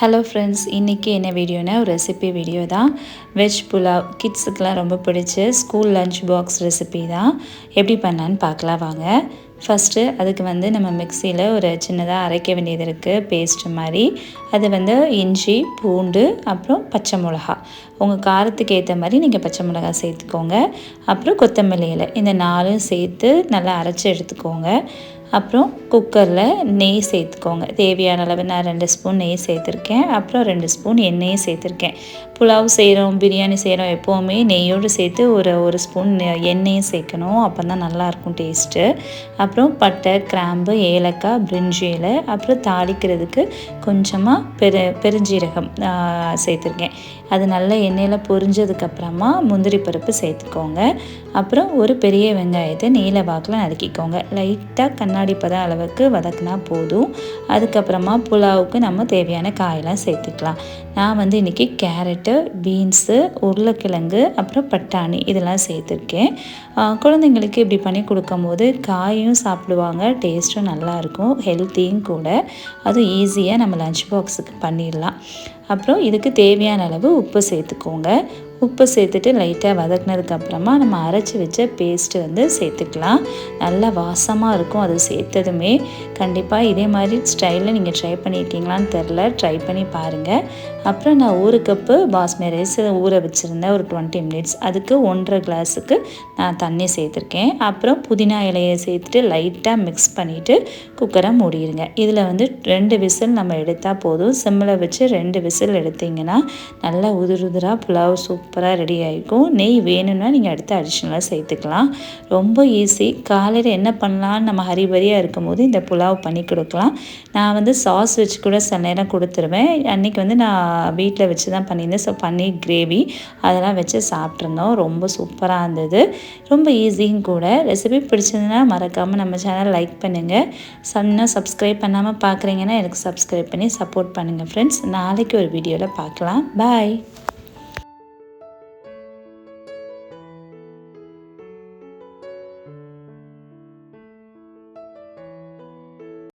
Hello friends இன்றைக்கி என்ன வீடியோனா ஒரு ரெசிபி வீடியோ தான். வெஜ் புலாவ் கிட்ஸுக்கெலாம் ரொம்ப பிடிச்ச ஸ்கூல் லஞ்ச் பாக்ஸ் ரெசிபி தான். எப்படி பண்ணலான்னு பார்க்கலாம் வாங்க. ஃபஸ்ட்டு அதுக்கு வந்து நம்ம மிக்சியில் ஒரு சின்னதாக அரைக்க வேண்டியது இருக்குது பேஸ்ட் மாதிரி. அது வந்து இஞ்சி பூண்டு அப்புறம் பச்சை மிளகா. உங்கள் காரத்துக்கு ஏற்ற மாதிரி நீங்கள் பச்சை மிளகா சேர்த்துக்கோங்க. அப்புறம் கொத்தமல்லி இலை இந்த நாலும் சேர்த்து நல்லா அரைச்சி எடுத்துக்கோங்க. அப்புறம் குக்கரில் நெய் சேர்த்துக்கோங்க. தேவையான அளவு நான் ரெண்டு ஸ்பூன் நெய் சேர்த்துருக்கேன். அப்புறம் ரெண்டு ஸ்பூன் எண்ணெயும் சேர்த்துருக்கேன். புலாவ் செய்கிறோம் பிரியாணி செய்கிறோம் எப்போவுமே நெய்யோடு சேர்த்து ஒரு ஒரு ஸ்பூன் எண்ணெயும் சேர்க்கணும். அப்போ தான் நல்லாயிருக்கும் டேஸ்ட்டு. அப்புறம் பட்டை கிராம்பு ஏலக்காய் பிரிஞ்சி இலை அப்புறம் தாளிக்கிறதுக்கு கொஞ்சமாக பெரு பெருஞ்சீரகம் சேர்த்துருக்கேன். அது நல்லா எண்ணெயில் பொரிஞ்சதுக்கப்புறமா முந்திரி பருப்பு சேர்த்துக்கோங்க. அப்புறம் ஒரு பெரிய வெங்காயத்தை நீல வாக்கில் நறுக்கிக்கோங்க. லைட்டாக கண்ணாடி பதம் அளவுக்கு வதக்கினா போதும். அதுக்கப்புறமா புலாவுக்கு நம்ம தேவையான காயெல்லாம் சேர்த்துக்கலாம். நான் வந்து இன்றைக்கி கேரட்டு பீன்ஸு உருளைக்கிழங்கு அப்புறம் பட்டாணி இதெல்லாம் சேர்த்துருக்கேன். குழந்தைங்களுக்கு இப்படி பண்ணி கொடுக்கும்போது காயும் சாப்பிடுவாங்க டேஸ்ட்டும் நல்லாயிருக்கும் ஹெல்த்தியும் கூட. அதுவும் ஈஸியாக நம்ம லஞ்ச் பாக்ஸுக்கு பண்ணிடலாம். அப்புறம் இதுக்கு தேவையான அளவு உப்பு சேர்த்துக்கோங்க. உப்பு சேர்த்துட்டு லைட்டாக வதக்குனதுக்கப்புறமா நம்ம அரைச்சி வச்ச பேஸ்ட்டு வந்து சேர்த்துக்கலாம். நல்லா வாசமாக இருக்கும் அது சேர்த்ததுமே. கண்டிப்பாக இதே மாதிரி ஸ்டைலில் நீங்கள் ட்ரை பண்ணியிருக்கீங்களான்னு தெரில ட்ரை பண்ணி பாருங்கள் அப்புறம் நான் ஒரு கப்பு பாஸ்மதி ரைஸ் ஊற வச்சுருந்தேன் ஒரு டுவெண்ட்டி மினிட்ஸ் அதுக்கு ஒன்றரை கிளாஸுக்கு நான் தண்ணி சேர்த்துருக்கேன். அப்புறம் புதினா இலையை சேர்த்துட்டு லைட்டாக மிக்ஸ் பண்ணிவிட்டு குக்கரை மூடிடுங்க இதில் வந்து ரெண்டு விசில் நம்ம எடுத்தால் போதும். சிம்மில் வச்சு ரெண்டு விசில் எடுத்திங்கன்னா நல்லா உதிர் உதிராக புலாவ் சூப் சூப்பராக ரெடி ஆகிருக்கும். நெய் வேணும்னா நீங்கள் அடுத்து அடிஷ்னலாக சேர்த்துக்கலாம். ரொம்ப ஈஸி காலையில் என்ன பண்ணலான்னு நம்ம ஹரிபரியாக இருக்கும்போது இந்த புலாவ் பண்ணி கொடுக்கலாம். நான் வந்து சாஸ் வச்சு கூட சில நேரம் கொடுத்துருவேன். அன்றைக்கி வந்து நான் வீட்டில் வச்சு தான் பண்ணியிருந்தேன். ஸோ பன்னீர் கிரேவி அதெல்லாம் வச்சு சாப்பிட்ருந்தோம் ரொம்ப சூப்பராக இருந்தது. ரொம்ப ஈஸியும் கூட. ரெசிபி பிடிச்சதுன்னா மறக்காமல் நம்ம சேனல் லைக் பண்ணுங்கள் சன்னா சப்ஸ்கிரைப் பண்ணாமல் பார்க்குறீங்கன்னா எனக்கு சப்ஸ்கிரைப் பண்ணி சப்போர்ட் பண்ணுங்கள் ஃப்ரெண்ட்ஸ் நாளைக்கு ஒரு வீடியோவில் பார்க்கலாம். பாய்